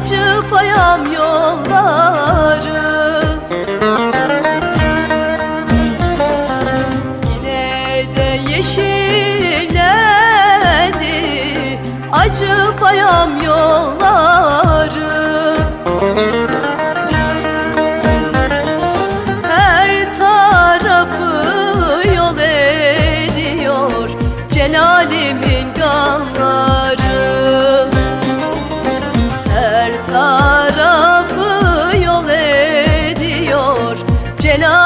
Acı payam yolları. Yine de yeşillendi. Acı payam yolları. tarafı yol ediyor. Cenab